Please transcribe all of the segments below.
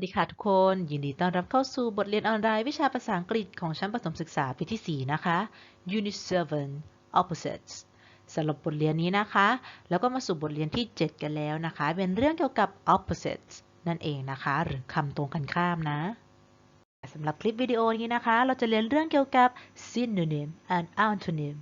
สวัสดีค่ะทุกคน ยินดีต้อนรับเข้าสู่บทเรียนออนไลน์วิชาภาษาอังกฤษของชั้นประถมศึกษาปีที่ 4 นะคะ Unit 7 Opposites สำหรับบทเรียนนี้นะคะ แล้วก็มาสู่บทเรียนที่ 7 กันแล้วนะคะ เป็นเรื่องเกี่ยวกับ opposites นั่นเองนะคะ หรือคำตรงกันข้ามนะสำหรับคลิปวิดีโอนี้นะคะ เราจะเรียนเรื่องเกี่ยวกับ synonym and antonym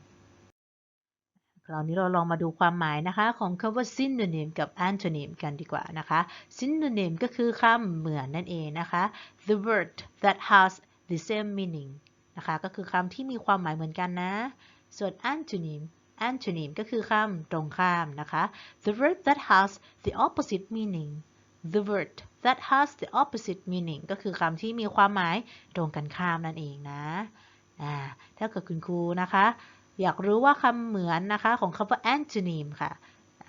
คราวนี้เราลองมาดูความหมายนะคะ ของคำว่า synonym กับ antonym กันดีกว่านะคะ synonym ก็คือคำเหมือนนั่นเองนะคะ the word that has the same meaning นะคะก็คือคำที่มีความหมายเหมือนกันนะ ส่วน antonym antonym ก็คือคำตรงข้ามนะคะ the word that has the opposite meaning the word that has the opposite meaning ก็คือคำที่มีความหมายตรงกันข้ามนั่นเองนะอ่าถ้าเกิดคุณครูนะคะ อยากรู้ว่าคำเหมือนนะคะของคำว่า antonym ค่ะ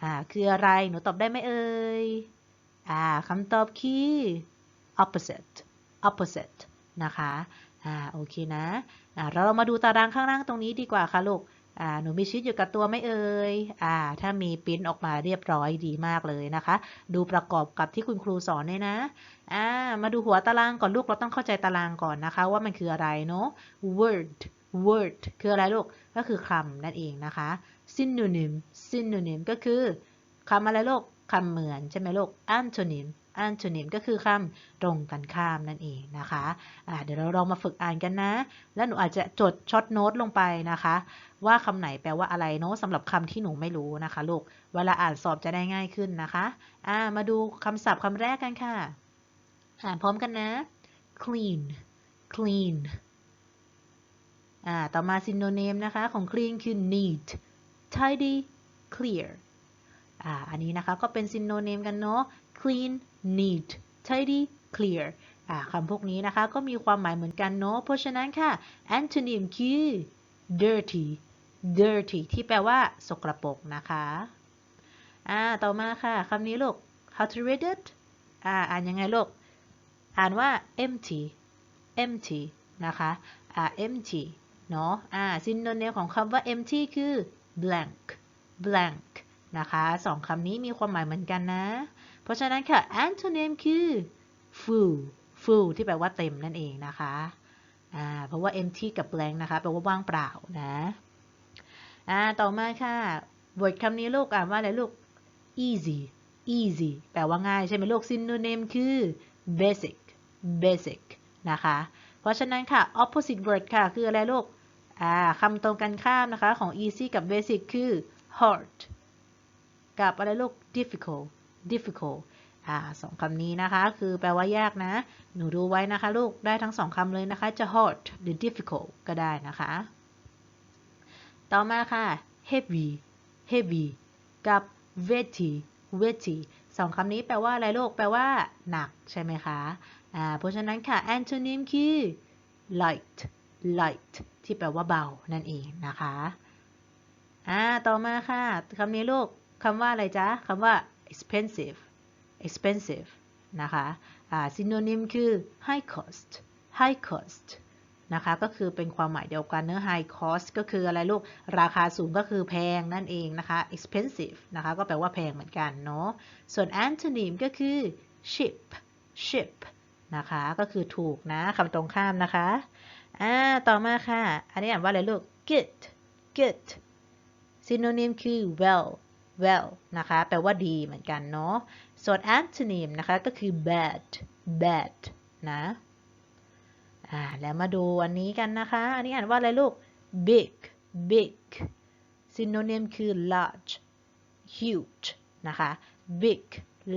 อ่าคืออะไรหนูตอบได้ไหมเอ่ยอ่าคำตอบคือ opposite opposite นะคะอ่าโอเคนะอ่าเราเรามาดูตารางข้างล่างตรงนี้ดีกว่าค่ะลูกอ่าหนูมีชีตอยู่กับตัวไม่เอ่ยอ่าถ้ามีปิ้นออกมาเรียบร้อยดีมากเลยนะคะ ดูประกอบกับที่คุณครูสอนเนี่ยนะอ่ามาดูหัวตารางก่อนลูกเราต้องเข้าใจตารางก่อนนะคะ ว่ามันคืออะไรเนาะ word word คืออะไรลูก ก็คือคำนั่นเองนะคะ synonym synonym ก็คือคำอะไรลูกคำเหมือนใช่ไหมลูก antonym antonym ก็คือคำตรงกันข้ามนั่นเองนะคะะเดี๋ยวเราลองมาฝึกอ่านกันนะ แล้วหนูอาจจะจดช็อตโน้ตลงไปนะคะ ว่าคำไหนแปลว่าอะไรเนาะสำหรับคำที่หนูไม่รู้นะคะลูก เวลาอ่านสอบจะได้ง่ายขึ้นนะคะะมาดูคำศัพท์คำแรกกันค่ะ อ่านพร้อมกันนะ clean clean อ่าต่อมา synonym นะคะของ clean คือ neat tidy clear อ่าอันนี้นะคะก็เป็น synonym กันเนาะ clean neat tidy clear อ่าคำพวกนี้นะคะก็มีความหมายเหมือนกันเนาะเพราะฉะนั้นค่ะ antonym คือ dirty dirty ที่แปลว่า สกรปรกนะคะอ่าต่อมาค่ะคำนี้ลูก how to read it อ่าอ่านยังไงลูก อ่านว่า empty empty นะคะอ่า empty เนาะอ่าซินโนเนมของคำว่า empty คือ blank blank นะคะสองคำนี้มีความหมายเหมือนกันนะ เพราะฉะนั้นค่ะ antonym คือ full full ที่แปลว่าเต็มนั่นเองนะคะอ่าเพราะว่า empty กับ blank นะคะแปลว่าว่างเปล่านะอ่าต่อมาค่ะ word คำนี้ลูกอ่านว่าอะไรลูก easy easy แปลว่าง่ายใช่ไหมลูก synonym คือ basic basic นะคะ เพราะฉะนั้นค่ะ opposite word ค่ะ คืออะไรลูก อ่าคำตรงกันข้ามนะคะของ easy กับ basic คือ hard กับอะไรลูก difficult difficult อ่าสองคำนี้นะคะ คือแปลว่ายากนะ หนูดูไว้นะคะลูก ได้ทั้งสองคำเลยนะคะ จะ hard หรือ difficult ก็ได้นะคะ ต่อมาค่ะ heavy heavy กับ weighty weighty สองคำนี้แปลว่าอะไรลูก แปลว่า หนักใช่ไหมคะ อ่า เพราะฉะนั้นค่ะ antonym คือ light light ที่แปลว่าเบา นั่นเองนะคะ อ่า ต่อมาค่ะ คำนี้ลูก คำว่าอะไรจ๊ะ คำว่า expensive expensive นะคะ อ่า synonym คือ high cost high cost นะคะ ก็คือเป็นความหมายเดียวกันเนื้อ high cost ก็คืออะไรลูก ราคาสูงก็คือแพงนั่นเองนะคะ expensive นะคะ ก็แปลว่าแพงเหมือนกันเนาะ ส่วน antonym ก็คือ cheap cheap นะคะ ก็คือถูกนะ คำตรงข้ามนะคะ อ่า ต่อมาค่ะ อันนี้อ่านว่าอะไรลูก good good synonym คือ well well นะคะ แปลว่าดีเหมือนกันเนาะ ส่วน antonym นะคะ ก็คือ bad bad นะอ่าแล้วมาดูอันนี้กันนะคะ อันนี้อ่านว่าอะไรลูก big big synonym คือ large huge นะคะ big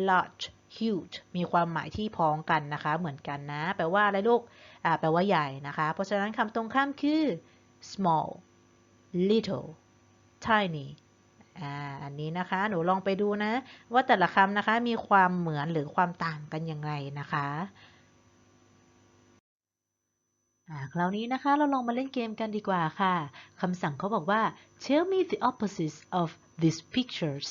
large huge มีความหมายที่พ้องกันนะคะ เหมือนกันนะ แปลว่าอะไรลูก แปลว่าใหญ่นะคะ เพราะฉะนั้นคำตรงข้ามคือ small little tiny อันนี้นะคะ หนูลองไปดูนะ ว่าแต่ละคำนะคะ มีความเหมือนหรือความต่างกันยังไงนะคะคราวนี้นะคะ เราลองมาเล่นเกมกันดีกว่าค่ะ คำสั่งเขาบอกว่า tell me the opposites of these pictures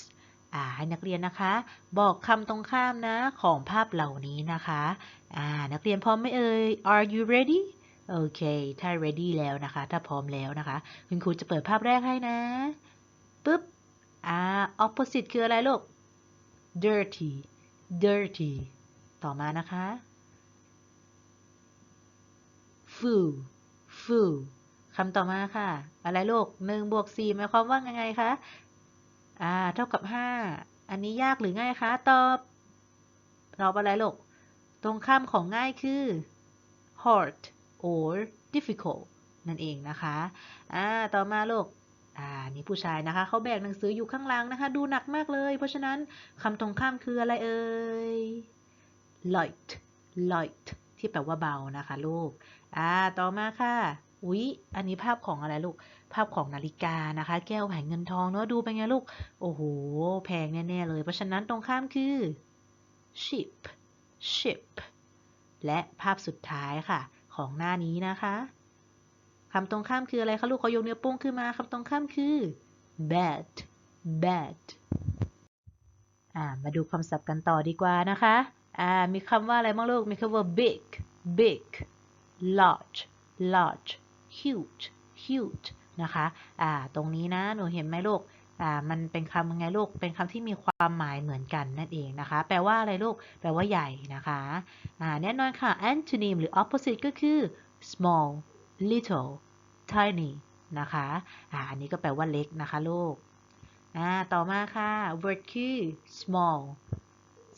อ่าให้นักเรียนนะคะ บอกคำตรงข้ามนะของภาพเหล่านี้นะคะอ่านักเรียนพร้อมไหมเอ่ย are you ready โอเค ถ้า ready แล้วนะคะ ถ้าพร้อมแล้วนะคะ คุณครูจะเปิดภาพแรกให้นะปึ๊บอ่า opposite คืออะไรลูก dirty dirty ต่อมานะคะ full full คำต่อมาค่ะ อะไรลูกหนึ่งบวกสี่หมายความว่าไงคะ อ่าเท่ากับห้าอันนี้ยากหรือง่ายคะ ตอบตอบอะไรลูก ตรงข้ามของง่ายคือ hard or difficult นั่นเองนะคะ อ่า ต่อมาลูก อ่า นี่ผู้ชายนะคะ เขาแบกหนังสืออยู่ข้างหลังนะคะ ดูหนักมากเลย เพราะฉะนั้นคำตรงข้ามคืออะไรเอ่ย light light ที่แปลว่าเบานะคะลูก อ่า ต่อมาค่ะ อุ๊ย อันนี้ภาพของอะไรลูก ภาพของนาฬิกานะคะ แก้วแหวนเงินทองเนาะ ดูเป็นไงลูก โอ้โห แพงแน่ ๆ เลย เพราะฉะนั้นตรงข้ามคือ ship ship และภาพสุดท้ายค่ะ ของหน้านี้นะคะคำตรงข้ามคืออะไรคะลูกเขายกเนิ้วโป้งขึ้นมาคำตรงข้ามคือ bad bad อ่า มาดูคำศัพท์กันต่อดีกว่านะคะ อ่า มีคำว่าอะไรบ้างลูก มีคำว่า big big large large huge huge นะคะอ่าตรงนี้นะหนูเห็นไหมลูกอ่ามันเป็นคำยังไงลูกเป็นคำที่มีความหมายเหมือนกันนั่นเองนะคะ แปลว่าอะไรลูก แปลว่าใหญ่นะคะอ่าแน่นอนค่ะ antonym หรือ opposite ก็คือ small little tiny นะคะอ่าอันนี้ก็แปลว่าเล็กนะคะลูกอ่าต่อมาค่ะ word คือ small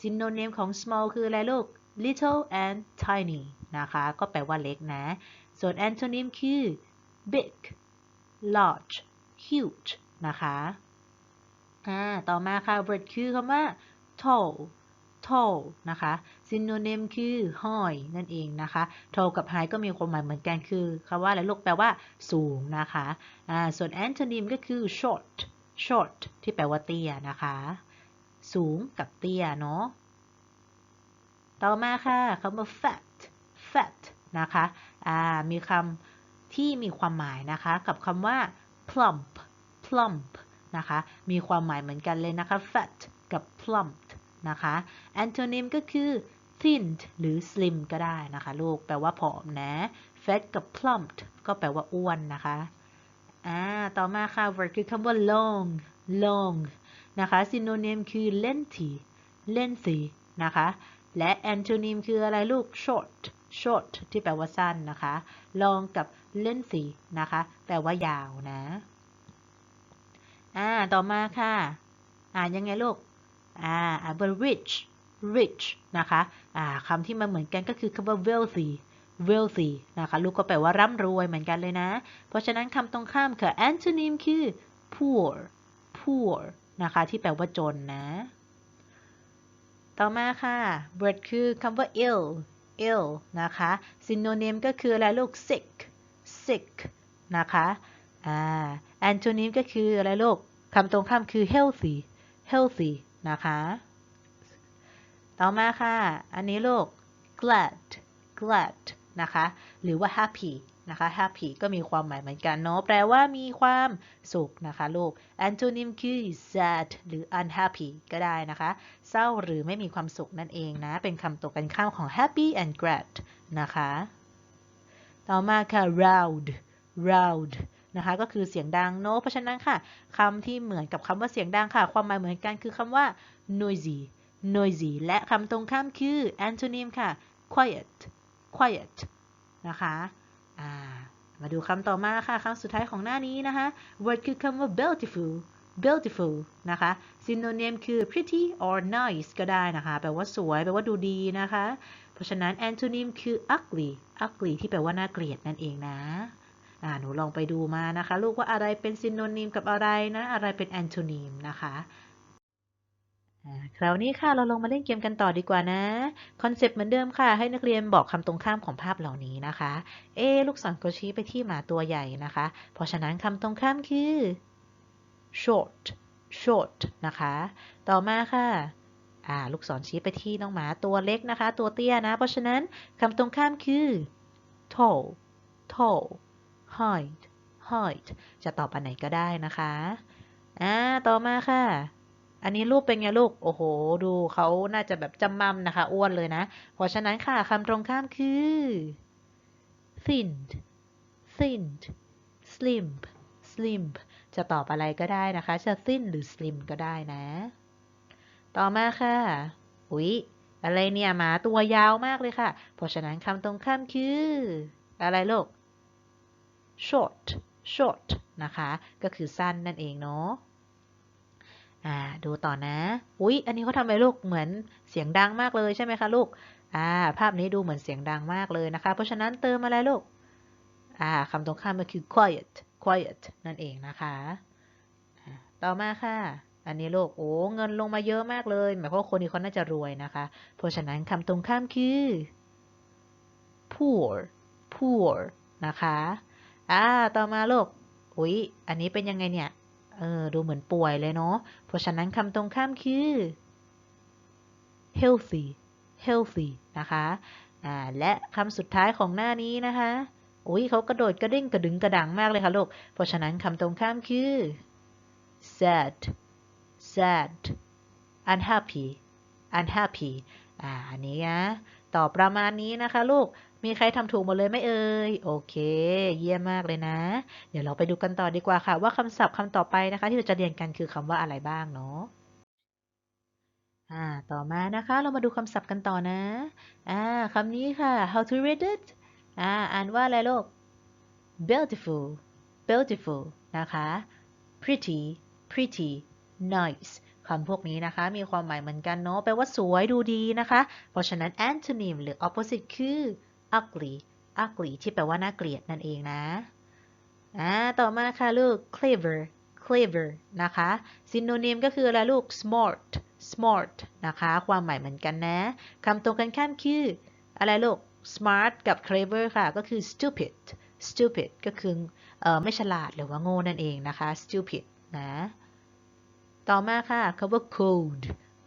synonym ของ small คืออะไรลูก little and tiny นะคะ ก็แปลว่าเล็กนะ ส่วน antonym คือ big large huge นะคะอ่าต่อมาค่ะ word คือคำว่า tall tall นะคะ synonym คือ high นั่นเองนะคะ tall กับ high ก็มีความหมายเหมือนกันคือคำว่าอะไรลูกแปลว่าสูงนะคะอ่าส่วน antonym ก็คือ short short ที่แปลว่าเตี้ยนะคะ สูงกับเตี้ยเนาะ ต่อมาค่ะคำว่า fat fat นะคะมีคำที่มีความหมายนะคะ กับคำว่า plump plump นะคะ มีความหมายเหมือนกันเลยนะคะ fat กับ plump นะคะ antonym ก็คือ thin หรือ slim ก็ได้นะคะลูก แปลว่าผอมนะ fat กับ plump ก็แปลว่าอ้วนนะคะอ่าต่อมาค่ะ word คือคำว่า long long นะคะ synonym คือ lengthy lengthy นะคะ และ antonym คืออะไรลูก short short ที่แปลว่าสั้นนะคะ long กับ lengthy นะคะ แปลว่ายาวนะ อ่า ต่อมาค่ะ อ่านยังไงลูก อ่าอ่านว่า rich rich นะคะ อ่าคำที่มันเหมือนกันก็คือคำว่า wealthy wealthy นะคะ ลูกก็แปลว่าร่ำรวยเหมือนกันเลยนะ เพราะฉะนั้นคำตรงข้ามค่ะ antonym คือ poor poor นะคะ ที่แปลว่าจนนะ ต่อมาค่ะ word คือคำว่า ill ill นะคะ synonym ก็คืออะไรลูก sick sick นะคะอ่า antonym ก็คืออะไรลูกคำตรงข้ามคือ healthy healthy นะคะ ต่อมาค่ะ อันนี้ลูก glad glad นะคะ หรือว่า happy นะคะ happy ก็มีความหมายเหมือนกันเนาะแปลว่ามีความสุขนะคะลูก antonym คือ sad หรือ unhappy ก็ได้นะคะ เศร้าหรือไม่มีความสุขนั่นเองนะ เป็นคำตกกันข้ามของ happy and glad นะคะ ต่อมาค่ะ loud loud นะคะ ก็คือเสียงดังเนาะเพราะฉะนั้นค่ะคำที่เหมือนกับคำว่าเสียงดังค่ะ ความหมายเหมือนกันคือคำว่า noisy noisy และคำตรงข้ามคือ antonym ค่ะ quiet quiet นะคะ มาดูคำต่อมาค่ะคำสุดท้ายของหน้านี้นะคะ word คือคำว่า beautiful beautiful นะคะ synonym คือ pretty or nice ก็ได้นะคะ แปลว่าสวย แปลว่าดูดีนะคะ เพราะฉะนั้น antonym คือ ugly ugly ที่แปลว่าน่าเกลียดนั่นเองนะอ่าหนูลองไปดูมานะคะ ลูกว่าอะไรเป็น synonym กับอะไรนะ อะไรเป็น antonym นะคะ คราวนี้ค่ะเราลงมาเล่นเกมกันต่อดีกว่านะ คอนเซปต์เหมือนเดิมค่ะ ให้นักเรียนบอกคำตรงข้ามของภาพเหล่านี้นะคะ เอ ลูกศรก็ชี้ไปที่หมาตัวใหญ่นะคะ เพราะฉะนั้นคำตรงข้ามคือ short short นะคะ ต่อมาค่ะอ่าลูกศรชี้ไปที่น้องหมาตัวเล็กนะคะ ตัวเตี้ยนะ เพราะฉะนั้นคำตรงข้ามคือ tall tall height height จะตอบอันไหนก็ได้นะคะอ่าต่อมาค่ะ อันนี้รูปเป็นไงลูก โอ้โห ดูเขาน่าจะแบบจำมั่มนะคะ อ้วนเลยนะ เพราะฉะนั้นค่ะคำตรงข้ามคือ thin thin slim slim จะตอบอะไรก็ได้นะคะ จะ thin หรือ slim ก็ได้นะ ต่อมาค่ะ อุ๊ย อะไรเนี่ย หมาตัวยาวมากเลยค่ะ เพราะฉะนั้นคำตรงข้ามคือ อะไรลูก short short นะคะ ก็คือสั้นนั่นเองเนาะ อ่า ดูต่อนะ อุ๊ย อันนี้เขาทำอะไรลูก เหมือนเสียงดังมากเลยใช่ไหมคะลูก อ่า ภาพนี้ดูเหมือนเสียงดังมากเลยนะคะ เพราะฉะนั้นเติมอะไรลูก อ่าคำตรงข้ามก็คือ quiet quiet นั่นเองนะคะ ต่อมาค่ะ อันนี้ลูก โอ้ เงินลงมาเยอะมากเลย หมายความว่าคนนี้เขาน่าจะรวยนะคะ เพราะฉะนั้นคำตรงข้ามคือ poor poor นะคะ อ่า ต่อมาลูก อุ๊ย อันนี้เป็นยังไงเนี่ย เออดูเหมือนป่วยเลยเนาะ เพราะฉะนั้นคำตรงข้ามคือ healthy healthy นะคะอ่าและคำสุดท้ายของหน้านี้นะคะอุ๊ยเขากระโดดกระเด้งกระดึงกระดังมากเลยค่ะลูก เพราะฉะนั้นคำตรงข้ามคือ sad sad unhappy unhappy อ่าอันนี้นะต่อประมาณนี้นะคะลูก มีใครทำถูกหมดเลยไหมเอ่ย โอเค เยี่ยมมากเลยนะ เดี๋ยวเราไปดูกันต่อดีกว่าค่ะ ว่าคำศัพท์คำต่อไปนะคะ ที่เราจะเรียนกันคือคำว่าอะไรบ้างเนาะอ่า ต่อมานะคะ เรามาดูคำศัพท์กันต่อนะ อ่าคำนี้ค่ะ how to read it อ่า อ่านว่าอะไรลูก beautiful beautiful นะคะ pretty pretty nice คำพวกนี้นะคะ มีความหมายเหมือนกันเนาะแปลว่าสวยดูดีนะคะ เพราะฉะนั้น antonym หรือ opposite คือ ugly ugly ที่แปลว่าน่าเกลียดนั่นเองนะอ่าต่อมาค่ะลูก clever clever นะคะ synonym ก็คืออะไรลูก smart smart นะคะ ความหมายเหมือนกันนะ คำตรงกันข้ามคือ อะไรลูก smart กับ clever ค่ะ ก็คือ stupid stupid ก็คือเออไม่ฉลาดหรือว่าโง่นั่นเองนะคะ stupid นะ ต่อมาค่ะคำว่า cold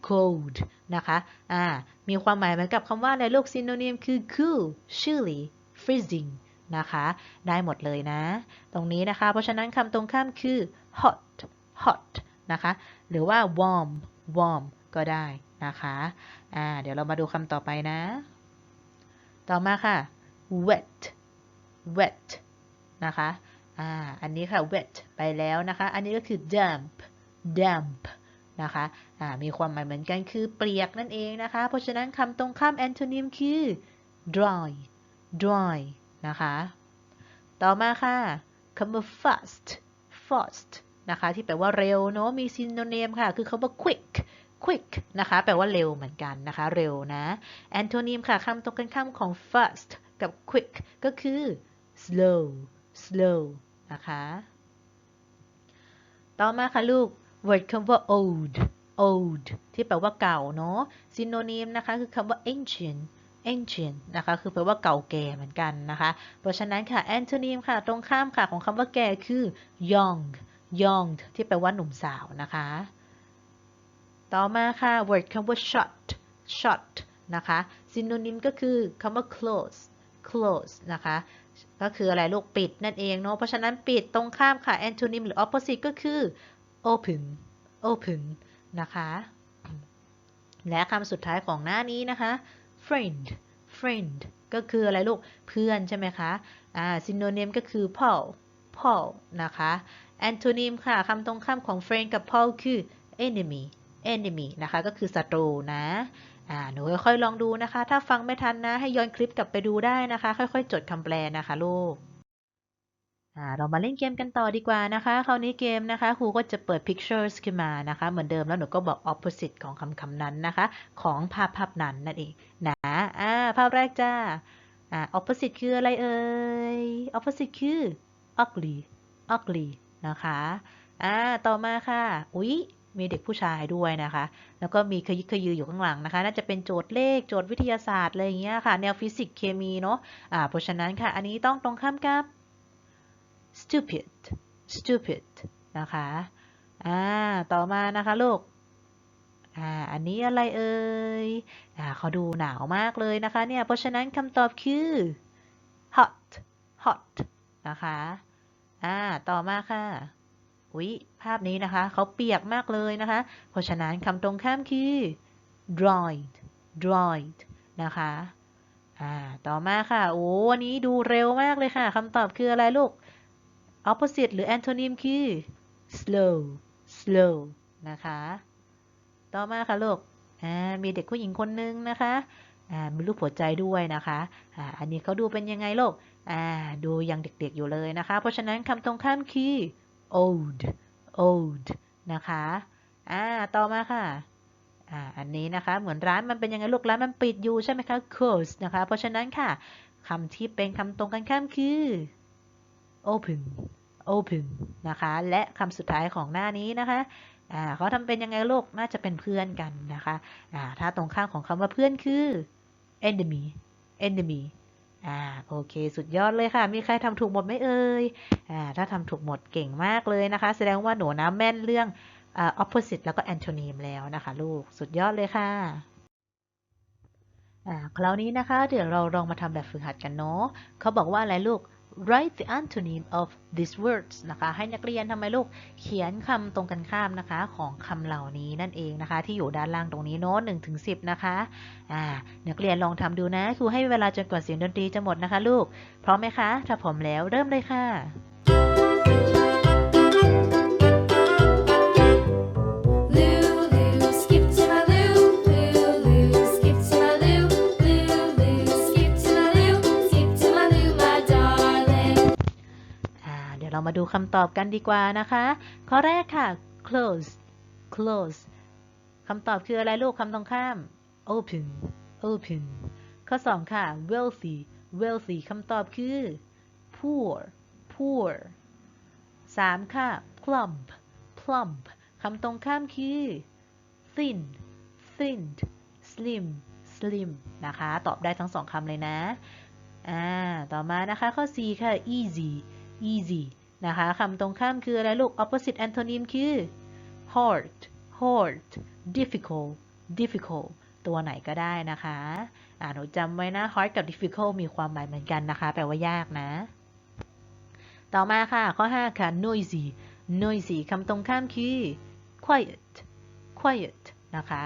cold นะคะอ่ามีความหมายเหมือนกับคำว่าอะไรลูก synonym คือ cool chilly freezing นะคะ ได้หมดเลยนะ ตรงนี้นะคะ เพราะฉะนั้นคำตรงข้ามคือ hot hot นะคะ หรือว่า warm warm ก็ได้นะคะอ่าเดี๋ยวเรามาดูคำต่อไปนะ ต่อมาค่ะ wet wet นะคะอ่าอันนี้ค่ะ wet ไปแล้วนะคะ อันนี้ก็คือ damp damp นะคะมีความหมายเหมือนกันคือเปียกนั่นเองนะคะ เพราะฉะนั้นคำตรงข้าม antonym คือ dry dry นะคะ ต่อมาค่ะคำว่า fast fast นะคะที่แปลว่าเร็วเนาะมี synonym ค่ะ คือคำว่า quick quick นะคะ แปลว่าเร็วเหมือนกันนะคะ เร็วนะ antonym ค่ะคำตรงกันข้ามของ fast กับ quick ก็คือ slow slow นะคะ ต่อมาค่ะลูก word คำว่า old old ที่แปลว่าเก่าเนาะ synonym นะคะคือคำว่า ancient ancient นะคะ คือแปลว่าเก่าแก่เหมือนกันนะคะ เพราะฉะนั้นค่ะ antonym ค่ะ ตรงข้ามค่ะของคำว่าแก่คือ young young ที่แปลว่าหนุ่มสาวนะคะ ต่อมาค่ะ word คำว่า shut shut นะคะ synonym ก็คือคำว่า close close นะคะ ก็คืออะไรลูกปิดนั่นเองเนาะ เพราะฉะนั้นปิดตรงข้ามค่ะ antonym หรือ opposite ก็คือ open open นะคะ และคำสุดท้ายของหน้านี้นะคะ friend friend ก็คืออะไรลูก เพื่อนใช่ไหมคะ อ่า synonym ก็คือ Paul Paul นะคะ antonym ค่ะคำตรงข้ามของ friend กับ Paul คือ enemy enemy นะคะ ก็คือศัตรูนะ อ่า หนูค่อยๆลองดูนะคะ ถ้าฟังไม่ทันนะ ให้ย้อนคลิปกลับไปดูได้นะคะ ค่อยๆ จดคำแปลนะคะลูก เรามาเล่นเกมกันต่อดีกว่านะคะ คราวนี้เกมนะคะ ครูก็จะเปิด pictures ขึ้นมานะคะ เหมือนเดิมแล้วหนูก็บอก opposite ของคำคำนั้นนะคะ ของภาพภาพนั้นนั่นเองนะอ่าภาพแรกจ้าอ่า opposite คืออะไรเอ่ย opposite คือ ugly ugly นะคะอ่าต่อมาค่ะ อุ๊ย มีเด็กผู้ชายด้วยนะคะ แล้วก็มีขยิกขยืออยู่ข้างหลังนะคะ น่าจะเป็นโจทย์เลข โจทย์วิทยาศาสตร์อะไรอย่างเงี้ยค่ะ แนวฟิสิกส์เคมีเนาะ อ่า เพราะฉะนั้นค่ะ อันนี้ต้องตรงข้ามกับ stupid stupid นะคะอ่าต่อมานะคะลูกอ่าอันนี้อะไรเอ่ยอ่าเขาดูหนาวมากเลยนะคะเนี่ยเพราะฉะนั้นคำตอบคือ hot hot นะคะอ่าต่อมาค่ะอุ๊ยภาพนี้นะคะเขาเปียกมากเลยนะคะ เพราะฉะนั้นคำตรงข้ามคือ dried dried นะคะอ่าต่อมาค่ะโอ้วันนี้ดูเร็วมากเลยค่ะคำตอบคืออะไรลูก opposite หรือ antonym คือ slow slow นะคะ ต่อมาค่ะลูกมีเด็กผู้หญิงคนนึงนะคะมีรูปหัวใจด้วยนะคะออันนี้เขาดูเป็นยังไงลูกดูยังเด็กๆอยู่เลยนะคะ เพราะฉะนั้นคำตรงข้ามคือ old old นะคะต่อมาค่ะอันนี้นะคะ เหมือนร้านมันเป็นยังไงลูกร้านมันปิดอยู่ใช่ไหมคะ close นะคะ เพราะฉะนั้นค่ะคำที่เป็นคำตรงกันข้ามคือ open open นะคะ และคำสุดท้ายของหน้านี้นะคะเขาทำเป็นยังไงลูกน่าจะเป็นเพื่อนกันนะคะถ้าตรงข้ามของคำว่าเพื่อนคือ enemy enemy อ่าโอเค สุดยอดเลยค่ะ มีใครทำถูกหมดไหมเอ่ยอ่าถ้าทำถูกหมดเก่งมากเลยนะคะ แสดงว่าหนูนะแม่นเรื่องอ่า opposite แล้วก็ antonym แล้วนะคะลูก สุดยอดเลยค่ะอ่าคราวนี้นะคะ เดี๋ยวเราลองมาทำแบบฝึกหัดกันเนาะเขาบอกว่าอะไรลูก write the antonym of these words นะคะ ให้นักเรียนทำไมลูก เขียนคำตรงกันข้ามนะคะ ของคำเหล่านี้นั่นเองนะคะ ที่อยู่ด้านล่างตรงนี้เนาะหนึ่งถึงสิบนะคะอ่านักเรียนลองทำดูนะครูให้เวลาจนกว่าเสียงดนตรีจะหมดนะคะลูก พร้อมไหมคะ ถ้าพร้อมแล้วเริ่มเลยค่ะ เรามาดูคำตอบกันดีกว่านะคะ ข้อแรกค่ะ close close คำตอบคืออะไรลูกคำตรงข้าม open open ข้อ 2 ค่ะ wealthy wealthy คำตอบคือ poor poor 3 ค่ะ plump plump คำตรงข้ามคือ thin thin slim slim นะคะ ตอบได้ทั้งสองคำเลยนะ อ่า ต่อมานะคะข้อ 4 ค่ะ easy easy นะคะคำตรงข้ามคืออะไรลูก opposite antonym คือ hard hard difficult difficult ตัวไหนก็ได้นะคะอ่าหนูจำไว้นะ hard กับ difficult มีความหมายเหมือนกันนะคะ แปลว่ายากนะ ต่อมาค่ะ ข้อ 5 ค่ะ noisy noisy คำตรงข้ามคือ quiet quiet นะคะ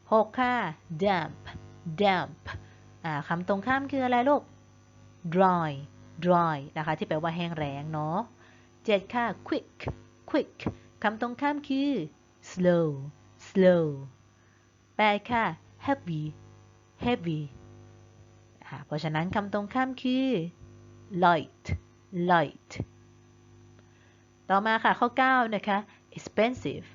6 ค่ะ damp damp อ่าคำตรงข้ามคืออะไรลูก dry dry นะคะ ที่แปลว่าแห้งแล้งเนาะ7ค่ะ quick quick คำตรงข้ามคือ slow slow 8ค่ะ heavy heavy อ่าเพราะฉะนั้นคำตรงข้ามคือ light light ต่อมาค่ะข้อ 9 นะคะ expensive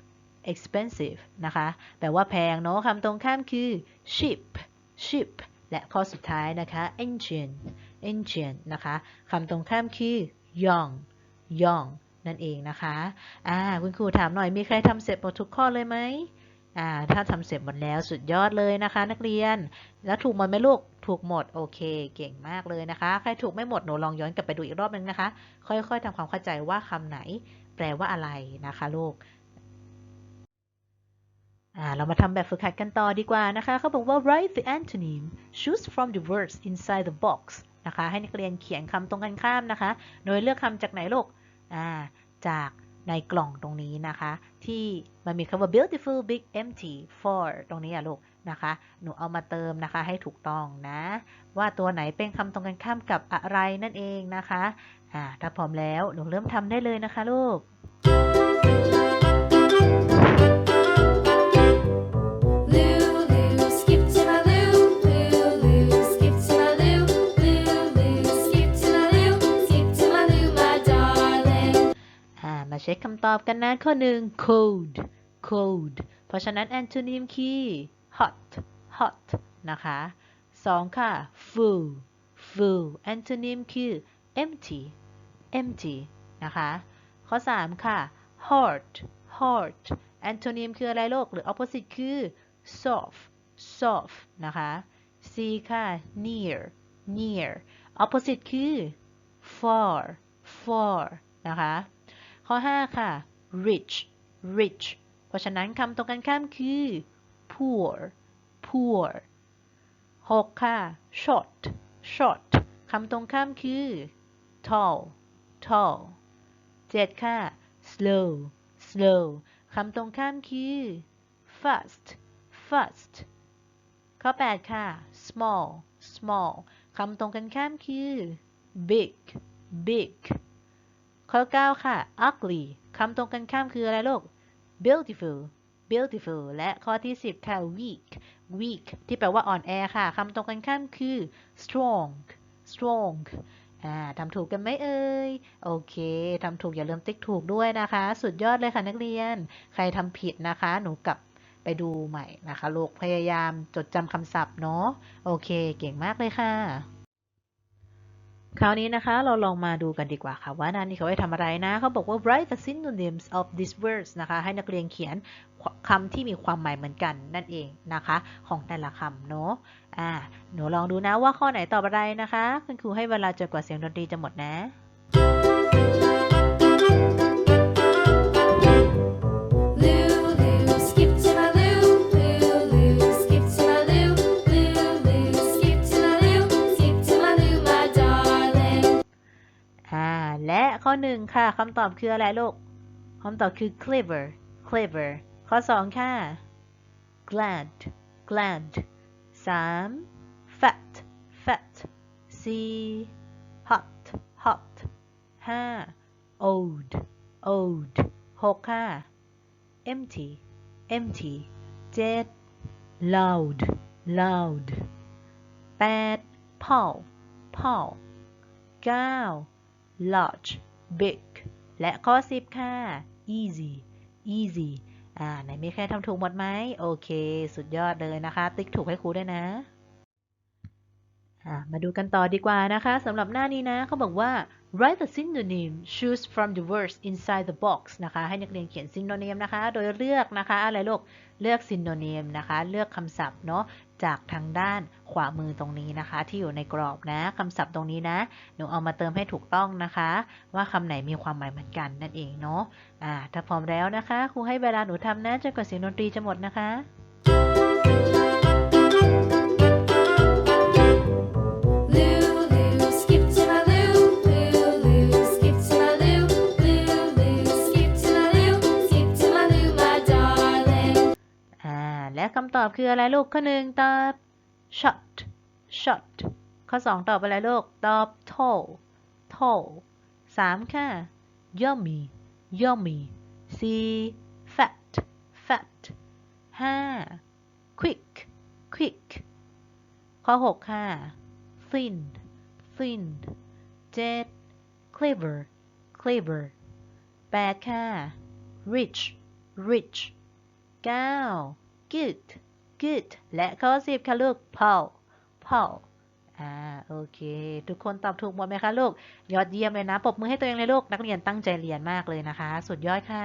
expensive นะคะ แปลว่าแพงเนาะคำตรงข้ามคือ cheap cheap และข้อสุดท้ายนะคะ ancient ancient นะคะคำตรงข้ามคือ young young นั่นเองนะคะอ่าคุณครูถามหน่อยมีใครทำเสร็จหมดทุกข้อเลยไหมอ่าถ้าทำเสร็จหมดแล้วสุดยอดเลยนะคะ นักเรียน แล้วถูกหมดไหมลูกถูกหมดโอเค เก่งมากเลยนะคะ ใครถูกไม่หมดหนูลองย้อนกลับไปดูอีกรอบนึงนะคะ ค่อยๆทำความเข้าใจว่าคำไหน แปลว่าอะไรนะคะลูกเรามาทำแบบฝึกหัดกันต่อดีกว่านะคะ เขาบอกว่า write the antonym choose from the words inside the box นะคะ ให้นักเรียนเขียนคำตรงกันข้ามนะคะ โดยเลือกคำจากไหนลูกอ่าจากในกล่องตรงนี้นะคะ ที่มันมีคำว่า beautiful big empty for ตรงนี้อะลูกนะคะ หนูเอามาเติมนะคะให้ถูกต้องนะ ว่าตัวไหนเป็นคำตรงกันข้ามกับอะไรนั่นเองนะคะอ่าถ้าพร้อมแล้วหนูเริ่มทำได้เลยนะคะลูก ตอบกันนะข้อหนึ่ง cold cold เพราะฉะนั้น antonym คือ hot hot นะคะสองค่ะ full full antonym คือ empty empty นะคะ ข้อ3ค่ะ hard hard antonym คืออะไรโลก หรือ opposite คือ soft soft นะคะ C ค่ะ near near opposite คือ far far นะคะ ข้อ 5 ค่ะ rich rich เพราะฉะนั้นคำตรงกันข้ามคือ poor poor 6 ค่ะ short short คำตรงข้ามคือ tall tall 7 ค่ะ slow slow คำตรงข้ามคือ fast fast ข้อ 8 ค่ะ small small คำตรงกันข้ามคือ big big ข้อ 9 ค่ะ ugly คำตรงกันข้ามคืออะไรลูก beautiful beautiful และข้อที่ 10 ค่ะ weak weak ที่แปลว่าอ่อนแอค่ะ คำตรงกันข้ามคือ strong strong อ่าทำถูกกันไหมเอ่ย โอเค ทำถูกอย่าลืมติ๊กถูกด้วยนะคะ สุดยอดเลยค่ะนักเรียน ใครทำผิดนะคะ หนูกลับไปดูใหม่นะคะลูก พยายามจดจำคำศัพท์เนาะ โอเค เก่งมากเลยค่ะ คราวนี้นะคะเราลองมาดูกันดีกว่าค่ะว่าหนานี้เขาให้ทำอะไรนะเขาบอกว่า write the synonyms of these words นะคะให้นักเรียนเขียนคำที่มีความหมายเหมือนกันนั่นเองนะคะ ของแต่ละคำเนาะอ่าหนูลองดูนะว่าข้อไหนตอบอะไรนะคะ คุณครูให้เวลาจนกว่าเสียงดนตรีจะหมดนะ และข้อหนึ่งค่ะคำตอบคืออะไรลูกคำตอบคือ clever clever ข้อสองค่ะ glad glad สาม fat fat สี่ hot hot ห้า old old หกค่ะ empty empty เจ็ด loud loud แปด Paul Paul เก้า large big และข้อ 10 ค่ะ easy easy อ่า ไหนมีใครทำถูกหมดไหม โอเค สุดยอดเลยนะคะ ติ๊กถูกให้ครูด้วยนะ มาดูกันต่อดีกว่านะคะสำหรับหน้านี้นะเขาบอกว่า write the synonym choose from the words inside the box นะคะ ให้นักเรียนเขียน synonym นะคะ โดยเลือกนะคะ อะไรลูก เลือก synonym นะคะ เลือกคำศัพท์เนาะจากทางด้านขวามือตรงนี้นะคะ ที่อยู่ในกรอบนะคำศัพท์ตรงนี้นะหนูเอามาเติมให้ถูกต้องนะคะ ว่าคำไหนมีความหมายเหมือนกันนั่นเองเนาะอ่าถ้าพร้อมแล้วนะคะครูให้เวลาหนูทำนะจนกว่าเสียงดนตรีจะหมดนะคะ คำตอบคืออะไรลูกข้อหนึ่งตอบ shot shot ข้อสองตอบอะไรลูกตอบ tall tall สามค่ะ yummy yummy สี่ fat fat ห้า quick quick ข้อหกค่ะ thin thin เจ็ด clever clever แปดค่ะ rich rich 9 good good และข้อ10ค่ะลูก Paul Paul อ่าโอเค ทุกคนตอบถูกหมดไหมคะลูก ยอดเยี่ยมเลยนะปรบมือให้ตัวเองเลยลูก นักเรียนตั้งใจเรียนมากเลยนะคะ สุดยอดค่ะ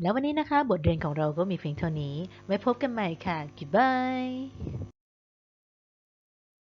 แล้ววันนี้นะคะ บทเรียนของเราก็มีเพียงเท่านี้ ไว้พบกันใหม่ค่ะ goodbye